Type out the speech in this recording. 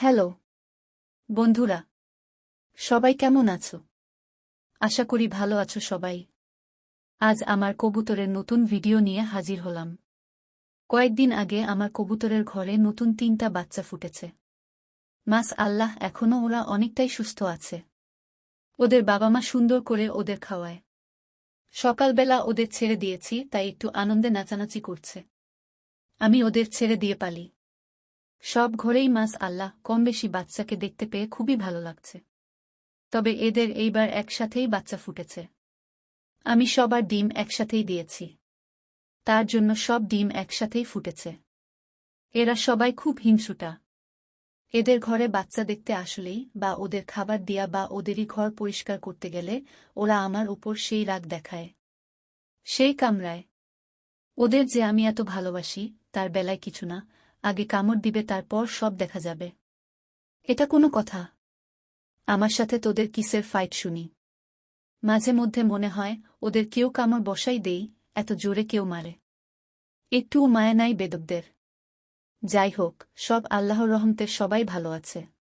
Hello. বন্ধুরা, সবাই কেমন আছো? আশা করি ভালো আছো সবাই। আজ আমার কবুতরের নতুন ভিডিও নিয়ে হাজির হলাম। কয়েকদিন আগে আমার কবুতরের ঘরে নতুন তিনটা বাচ্চা ফুটেছে। মাস আল্লাহ এখনও ওরা অনেকটাই সুস্থ আছে। ওদের বাবা মা সুন্দর করে ওদের খাওয়ায়। সকালবেলা ওদের ছেড়ে দিয়েছি, তাই একটু আনন্দে নাচানাচি করছে। আমি ওদের ছেড়ে দিয়ে পালি। সব ঘরেই মাস আল্লাহ কম বেশি বাচ্চাকে দেখতে পেয়ে খুবই ভালো লাগছে। তবে এদের এইবার একসাথেই বাচ্চা ফুটেছে। আমি সবার ডিম একসাথেই দিয়েছি। তার জন্য সব ডিম একসাথেই ফুটেছে। এরা সবাই খুব হিংসুটা। এদের ঘরে বাচ্চা দেখতে আসলেই বা ওদের খাবার দিয়া বা ওদেরই ঘর পরিষ্কার করতে গেলে ওরা আমার উপর সেই রাগ দেখায়। সেই কামরায় ওদের যে আমি এত ভালোবাসি, তার বেলায় কিছু না আগে কামড় দিবে, তারপর সব দেখা যাবে। এটা কোনো কথা। আমার সাথে তোদের কিসের ফাইট শুনি। মাঝে মধ্যে মনে হয়, ওদের কেউ কামড় বসাই দেই, এত জোরে কেউ মারে। একটুও মায়া নাই বেদকদের যাই হোক, সব আল্লাহর রহমতের সবাই ভালো আছে।